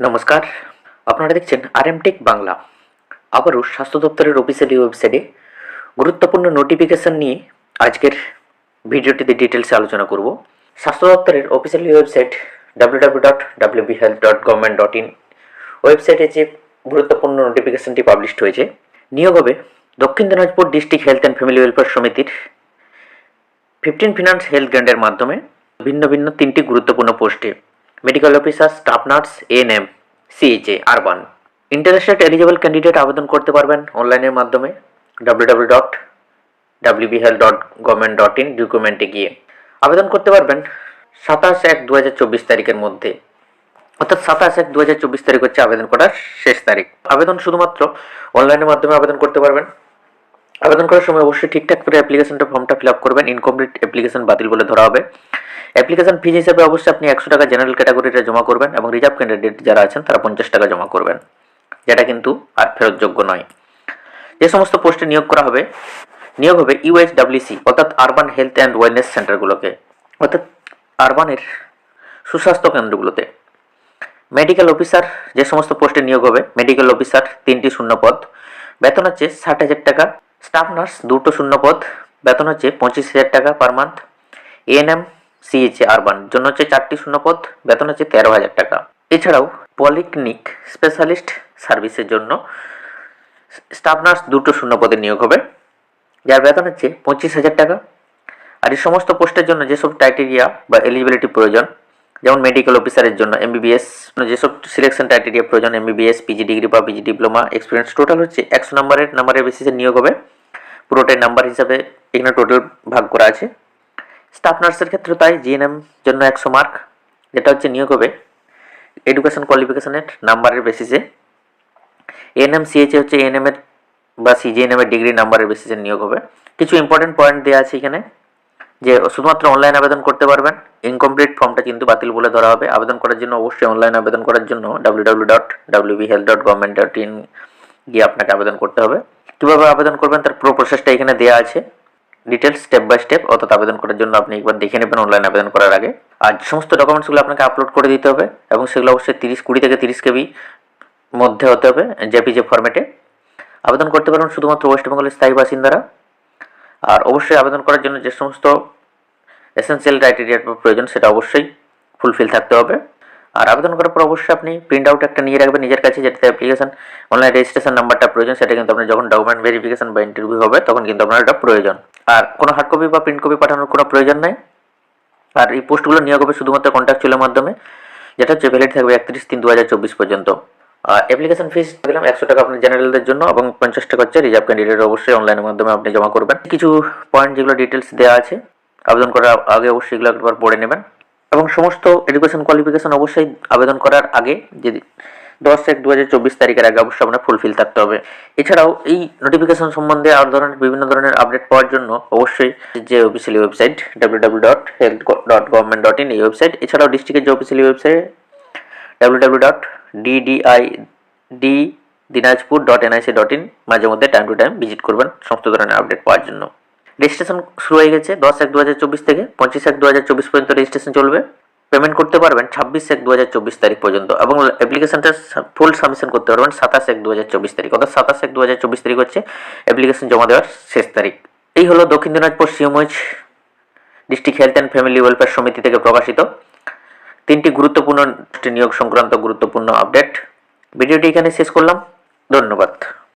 নমস্কার। আপনারা দেখছেন আর এম টেক বাংলা। আবারও স্বাস্থ্য দপ্তরের অফিসিয়ালি ওয়েবসাইটে গুরুত্বপূর্ণ নোটিফিকেশন নিয়ে আজকের ভিডিওটিতে ডিটেলসে আলোচনা করব। স্বাস্থ্য দপ্তরের officially website W W dot W B health dot government dot in ওয়েবসাইটে যে গুরুত্বপূর্ণ নোটিফিকেশনটি পাবলিশড হয়েছে, নিয়োগ হবে Dakshin Dinajpur district health and family welfare সমিতির ফিফটিন ফিনান্স হেলথ গ্র্যান্ডের মাধ্যমে। ভিন্ন ভিন্ন তিনটি গুরুত্বপূর্ণ পোস্টে medical officer staff nurse ANM CHA urban interested eligible candidate আবেদন করতে পারবেন অনলাইনের মাধ্যমে W W dot WB health dot government dot in ডকুমেন্টে গিয়ে। আবেদন করতে পারবেন সাতাশ এক দু তারিখের মধ্যে। অর্থাৎ সাতাশ এক দু তারিখ হচ্ছে আবেদন করার শেষ তারিখ। আবেদন শুধুমাত্র অনলাইনের মাধ্যমে আবেদন করতে পারবেন। আবেদন করার সময় অবশ্যই ঠিকঠাক করে অ্যাপ্লিকেশনটা ফর্মটা ফিল আপ করবেন। ইনকমপ্লিট অ্যাপ্লিকেশন বাতিল বলে ধরা হবে। অ্যাপ্লিকেশন ফিজ হিসেবে অবশ্যই আপনি একশো টাকা জেনারেল ক্যাটাগরিটা জমা করবেন এবং রিজার্ভ ক্যান্ডিডেট যারা আছেন তারা পঞ্চাশ টাকা জমা করবেন। যেটা কিন্তু আর ফেরতযোগ্য নয়। যে সমস্ত পোস্টে নিয়োগ করা হবে, নিয়োগ হবে ইউএইচডাব্লিউসি অর্থাৎ আরবান হেলথ অ্যান্ড ওয়েলনেস সেন্টারগুলোকে অর্থাৎ আরবানের সুস্বাস্থ্য কেন্দ্রগুলোতে। মেডিকেল অফিসার যে সমস্ত পোস্টে নিয়োগ হবে মেডিকেল অফিসার তিনটি শূন্য পদ। বেতন হচ্ছে ষাট হাজার টাকা। স্টাফ নার্স দুটো শূন্য পদ। বেতন হচ্ছে পঁচিশ হাজার টাকা per month ANM CHA urban জন্য হচ্ছে চারটি শূন্যপদ, বেতন হচ্ছে তেরো হাজার টাকা। এছাড়াও পলিক্লিনিক স্পেশালিস্ট সার্ভিসের জন্য স্টাফ নার্স দুটো শূন্য পদে নিয়োগ হবে, যার বেতন হচ্ছে পঁচিশ হাজার টাকা। আর এই সমস্ত পোস্টের জন্য যেসব ক্রাইটেরিয়া বা এলিজিবিলিটি প্রয়োজন, যেমন মেডিকেল অফিসারের জন্য এমবিবিএস যেসব সিলেকশন ক্রাইটেরিয়া প্রয়োজন এমবিবিএস পিজি ডিগ্রি বা পিজি ডিপ্লোমা এক্সপিরিয়েন্স টোটাল হচ্ছে একশো নম্বরের নাম্বারের বেসিসে নিয়োগ হবে। পুরোটাই নাম্বার হিসাবে এখানে টোটাল ভাগ করা আছে। স্টাফ নার্সের ক্ষেত্রে তাই জিএনএম জন্য একশো মার্ক যেটা হচ্ছে নিয়োগ হবে। এডুকেশন কোয়ালিফিকেশনের নাম্বারের বেসিসে এএনএম সিএইচএ হচ্ছে এএনএম এর বা সিজিএনএম এর ডিগ্রি নাম্বারের বেসিসে নিয়োগ হবে। কিছু ইম্পর্টেন্ট পয়েন্ট দেওয়া আছে এখানে, যে শুধুমাত্র অনলাইন আবেদন করতে পারবেন। ইনকমপ্লিট ফর্মটা কিন্তু বাতিল বলে ধরা হবে। আবেদন করার জন্য অবশ্যই অনলাইন আবেদন করার জন্য W W dot W B health dot government dot in গিয়ে আপনাকে আবেদন করতে হবে। কীভাবে আবেদন করবেন, তার পুরো প্রসেসটা এখানে দেওয়া আছে। ডিটেলস স্টেপ বাই স্টেপ অর্থাৎ আবেদন করার জন্য আপনি একবার দেখে নেবেন অনলাইন আবেদন করার আগে। আর যে সমস্ত ডকুমেন্টসগুলো আপনাকে আপলোড করে দিতে হবে এবং সেগুলো অবশ্যই তিরিশ, কুড়ি থেকে তিরিশ কেবি মধ্যে হতে হবে জেপিজে ফরম্যাটে আবেদন করতে পারবেন শুধুমাত্র ওয়েস্ট বেঙ্গলের স্থায়ী বাসিন্দারা। আর অবশ্যই আবেদন করার জন্য যে সমস্ত এসেন্সিয়াল ক্রাইটেরিয়ার প্রয়োজন সেটা অবশ্যই ফুলফিল থাকতে হবে। আর আবেদন করার পর অবশ্যই আপনি প্রিন্ট আউট একটা নিয়ে রাখবেন নিজের কাছে, যেটাতে অ্যাপ্লিকেশন অনলাইন রেজিস্ট্রেশন নাম্বারটা প্রয়োজন, সেটা কিন্তু আপনার যখন ডকুমেন্ট ভেরিফিকেশন বা ইন্টারভিউ হবে, তখন কিন্তু আপনার এটা প্রয়োজন। আর কোনো হার্ড কপি বা প্রিন্ট কপি পাঠানোর কোনো প্রয়োজন নেই। আর এই পোস্টগুলো নিয়োগ হবে শুধুমাত্র কন্ট্যাক্ট কন্ট্রাকচুয়ালের মাধ্যমে, যেটা হচ্ছে ভ্যালিড থাকবে একত্রিশ তিন দু হাজার চব্বিশ পর্যন্ত। অ্যাপ্লিকেশন ফিস দিলাম একশো টাকা আপনার জেনারেলদের জন্য এবং পঞ্চাশ টাকা হচ্ছে রিজার্ভ ক্যান্ডিডেট অবশ্যই অনলাইনের মাধ্যমে আপনি জমা করবেন। কিছু পয়েন্ট যেগুলো ডিটেলস দেওয়া আছে, আবেদন করার আগে অবশ্যই এগুলো একবার পড়ে নেবেন। এবং সমস্ত এডুকেশন কোয়ালিফিকেশন অবশ্যই আবেদন করার আগে যে দশ এক দু হাজার চব্বিশ তারিখের আগে অবশ্যই আপনার ফুলফিল থাকতে হবে। এছাড়াও এই নোটিফিকেশন সম্বন্ধে আর ধরনের বিভিন্ন ধরনের আপডেট পাওয়ার জন্য অবশ্যই যে officially website W W dot health dot government dot in এই ওয়েবসাইট এছাড়াও ডিস্ট্রিক্টের যে officially website W W dot DDI D Dinajpur dot NIC dot in মাঝে মধ্যে টাইম টু টাইম ভিজিট করবেন সমস্ত ধরনের আপডেট পাওয়ার জন্য। রেজিস্ট্রেশন শুরু হয়ে গেছে দশ এক দু থেকে পঁচিশ এক দু পর্যন্ত রেজিস্ট্রেশন চলবে। পেমেন্ট করতে পারবেন ছাব্বিশ এক দু হাজার চব্বিশ তারিখ পর্যন্ত এবং অ্যাপ্লিকেশনটা ফুল সাবমিশন করতে পারবেন সাতাশ এক দু হাজার চব্বিশ তারিখ। অর্থাৎ সাতাশ এক দু হাজার চব্বিশ তারিখ হচ্ছে অ্যাপ্লিকেশন জমা দেওয়ার শেষ তারিখ। এই হলো Dakshin Dinajpur CMH district health and family welfare সমিতি থেকে প্রকাশিত। তিনটি গুরুত্বপূর্ণ নিয়োগ সংক্রান্ত গুরুত্বপূর্ণ আপডেট। ভিডিওটি এখানে শেষ করলাম। ধন্যবাদ।